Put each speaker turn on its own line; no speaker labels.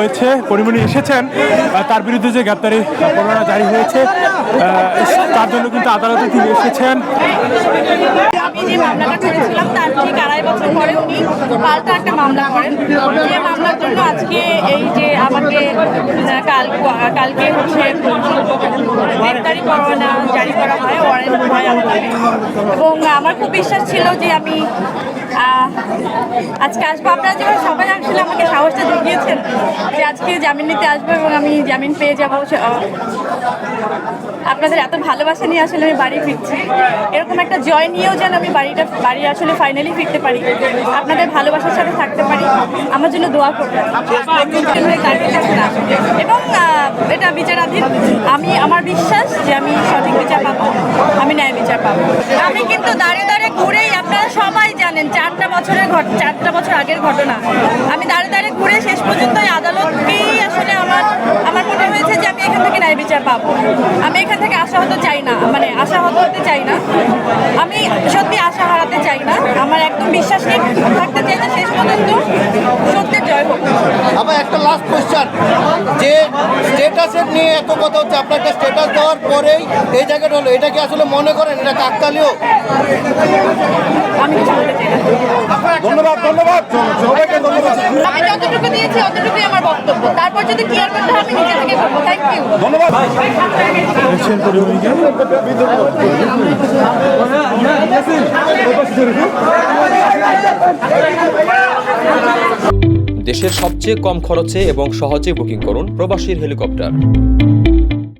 হয়েছে, পরিমণি এসেছেন তার বিরুদ্ধে যে গ্রেপ্তারি পরোয়ানা জারি হয়েছে তার জন্য কিন্তু আদালতে তিনি এসেছেন।
আমি যে মামলাটা করেছিলাম, তার ঠিক পরে উনি পাল্টা একটা মামলা করেন যে মামলার জন্য আজকে এই যে আমাকে কাল, কালকে হচ্ছে গ্রেপ্তারি পরোয়ানা জারি করা হয় ওয়ারেন্ট হয় নামে। এবং আমার খুব বিশ্বাস ছিল যে আমি আজকে আসব আপনারা যেভাবে সবাই আসলে আমাকে সাহসটা দেখিয়েছেন যে আজকে জামিন নিতে আসব এবং আমি জামিন পেয়ে যাব আপনাদের এত ভালোবাসা নিয়ে আসলে আমি বাড়ি ফিরছি। এরকম একটা জয় নিয়েও যেন আমি বাড়িটা, বাড়ি আসলে ফাইনালি ফিরতে পারি। আপনাদের ভালোবাসার সাথে থাকতে পারি। আমার জন্য দোয়া করবেন। এবং এটা বিচারাধীন। আমি, আমার বিশ্বাস যে আমি সঠিক বিচার পাবো। আমি ন্যায় বিচার পাবো। আমি কিন্তু দাঁড়িয়ে দাঁড়িয়ে ঘুরেই, আপনারা সবাই জানেন, চারটা বছরের চারটা বছর আগের ঘটনা। আমি দাঁড়িয়ে দাঁড়িয়ে ঘুরে শেষ পর্যন্ত আদালতকেই আসলে আমার মনে হয়েছে যে আমি এখান থেকে ন্যায় বিচার পাবো। আমি এখান থেকে আশাহত চাই না মানে আশাহত হতে হতে চাই না। আমি সত্যি আশা হারাতে চাই না। আমার একদম বিশ্বাস নিয়ে থাকতে চাই না শেষ পর্যন্ত। সত্যের জয় হোক।
আবার একটা লাস্ট কোশ্চেন যে স্টেটাসের নিয়ে এত কথা হচ্ছে আপনাকে স্টেটাস দেওয়ার পরেই এই জায়গাটা হলো। এটা কি আসলে মনে করেন? এটা কাকতালীয়?
আমি কিছু বলতে চাই না।
ধন্যবাদ ধন্যবাদ। সবাইকে ধন্যবাদ।
আমি যতটুকু দিয়েছি অতটুকুই আমার বক্তব্য। তারপর যদি ক্লিয়ার করতে হয়
ধন্যবাদ।
দেশের সবচেয়ে কম খরচে এবং সহজে বুকিং করুন প্রবাসীর হেলিকপ্টার।